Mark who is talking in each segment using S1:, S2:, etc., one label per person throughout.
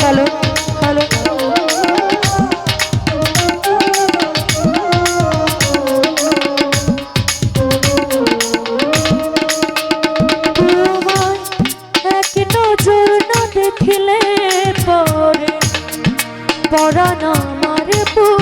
S1: Hello hello না আমার পুর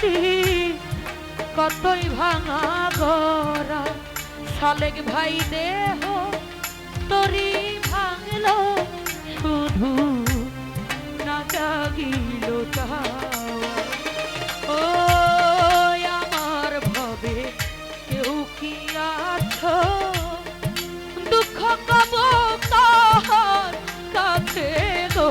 S2: দুটি কতই ভাঙা গড়া। শালেক ভাই দেহ তরি ভাঙল, শুধু না জাগিল ও আমার ভবে কেউ কি আছ? দুঃখ কব কাছে গো।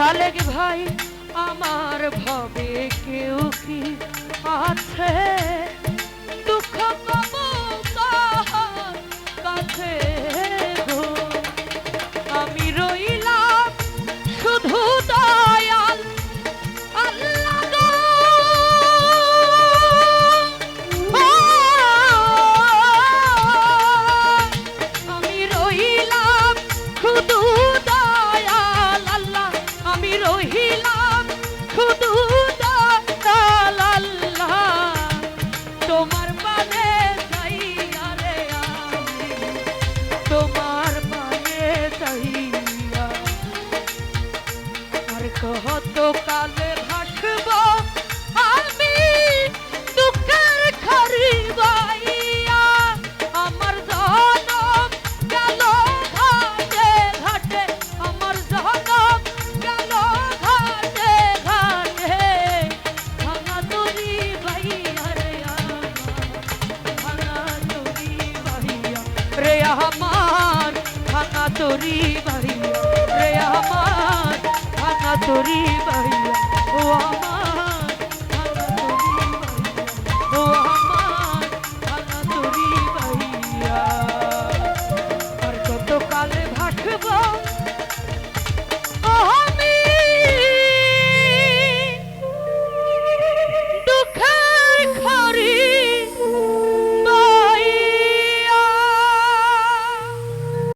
S2: শালেক ভাই আমার ভাবে কেউ কি আছে? আমার ভাঙা তোরি ভাইয়া রে আমার ভাঙা তোরি ভাইয়া ও